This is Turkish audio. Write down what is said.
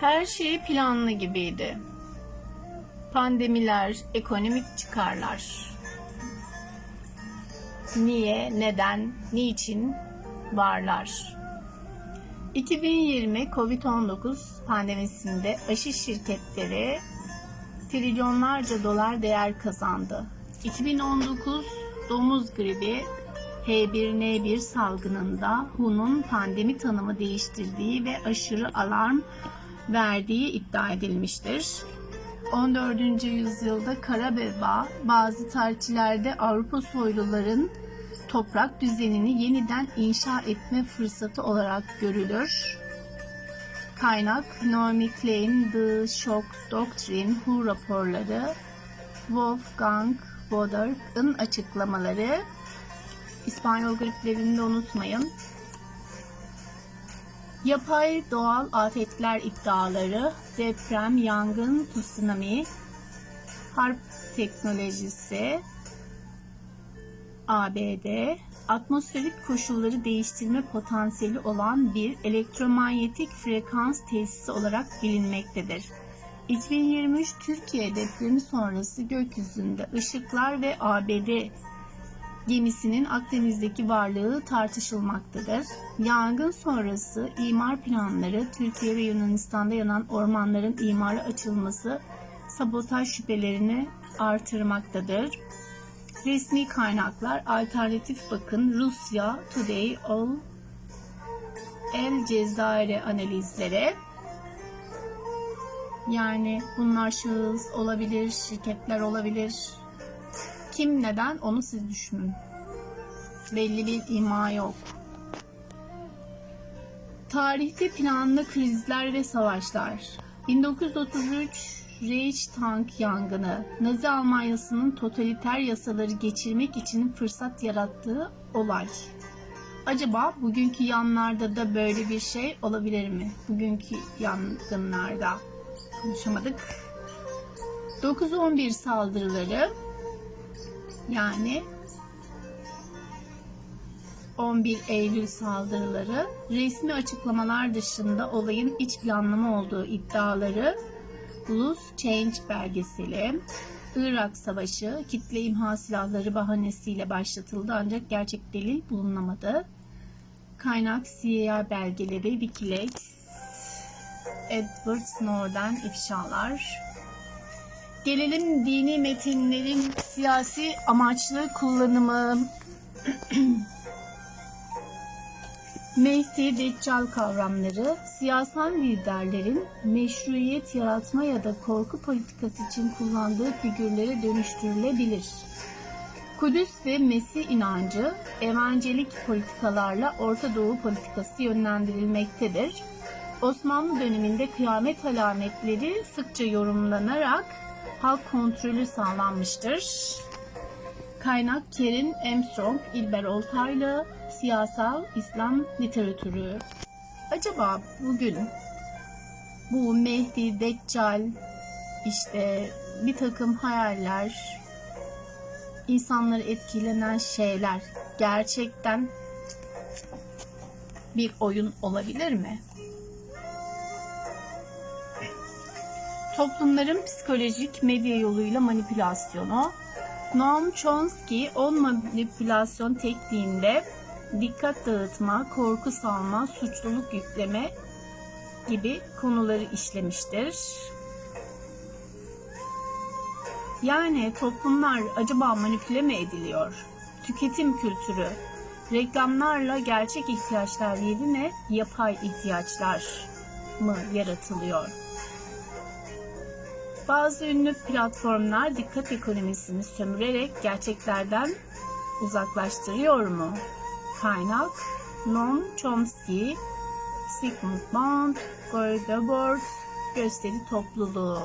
Her şey planlı gibiydi. Pandemiler, ekonomik çıkarlar. Niye, neden, niçin varlar? 2020 Covid-19 pandemisinde aşı şirketleri trilyonlarca dolar değer kazandı. 2019 domuz gribi H1N1 salgınında WHO'nun pandemi tanımı değiştirdiği ve aşırı alarm verdiği iddia edilmiştir. 14. yüzyılda kara veba bazı tarihçilerde Avrupa soyluların toprak düzenini yeniden inşa etme fırsatı olarak görülür. Kaynak Naomi Klein, The Shock Doctrine, Who raporları, Wolfgang Wodark'ın açıklamaları, İspanyol griplerini de unutmayın. Yapay doğal afetler iddiaları, deprem, yangın, tsunami, harp teknolojisi, ABD, atmosferik koşulları değiştirme potansiyeli olan bir elektromanyetik frekans tesisi olarak bilinmektedir. 2023 Türkiye depremi sonrası gökyüzünde ışıklar ve ABD gemisinin Akdeniz'deki varlığı tartışılmaktadır. Yangın sonrası imar planları, Türkiye ve Yunanistan'da yanan ormanların imara açılması sabotaj şüphelerini artırmaktadır. Resmi kaynaklar alternatif bakın Rusya Today All El Cezayir'e analizlere yani bunlar şahıs olabilir, şirketler olabilir. Kim neden onu siz düşünün. Belli bir ima yok. Tarihte planlı krizler ve savaşlar. 1933 Reichstag yangını, Nazi Almanyası'nın totaliter yasaları geçirmek için fırsat yarattığı olay. Acaba bugünkü yanlarda da böyle bir şey olabilir mi? Bugünkü yangınlarda konuşamadık. 9-11 saldırıları yani 11 Eylül saldırıları resmi açıklamalar dışında olayın iç planlama olduğu iddiaları Loose Change belgeseli Irak Savaşı kitle imha silahları bahanesiyle başlatıldı ancak gerçek delil bulunamadı. Kaynak CIA belgeleri Wikileaks Edward Snowden ifşalar Gelelim dini metinlerin siyasi amaçlı kullanımı. Mehdi Deccal kavramları siyasal liderlerin meşruiyet yaratma ya da korku politikası için kullandığı figürlere dönüştürülebilir. Kudüs ve Mesih inancı evangelik politikalarla Orta Doğu politikası yönlendirilmektedir. Osmanlı döneminde kıyamet alametleri sıkça yorumlanarak halk kontrolü sağlanmıştır. Kaynak Kerin Armstrong, İlber Oltaylı, Siyasal İslam Literatürü. Acaba bugün bu Mehdi, Deccal, işte bir takım hayaller, insanları etkilenen şeyler gerçekten bir oyun olabilir mi? Toplumların psikolojik medya yoluyla manipülasyonu. Noam Chomsky 10 manipülasyon tekniğinde dikkat dağıtma, korku salma, suçluluk yükleme gibi konuları işlemiştir. Yani toplumlar acaba manipüle mi ediliyor? Tüketim kültürü, reklamlarla gerçek ihtiyaçlar yerine yapay ihtiyaçlar mı yaratılıyor? Bazı ünlü platformlar dikkat ekonomisini sömürerek gerçeklerden uzaklaştırıyor mu? Kaynak Noam Chomsky, Sigmund Bond, Gore Gösteri Topluluğu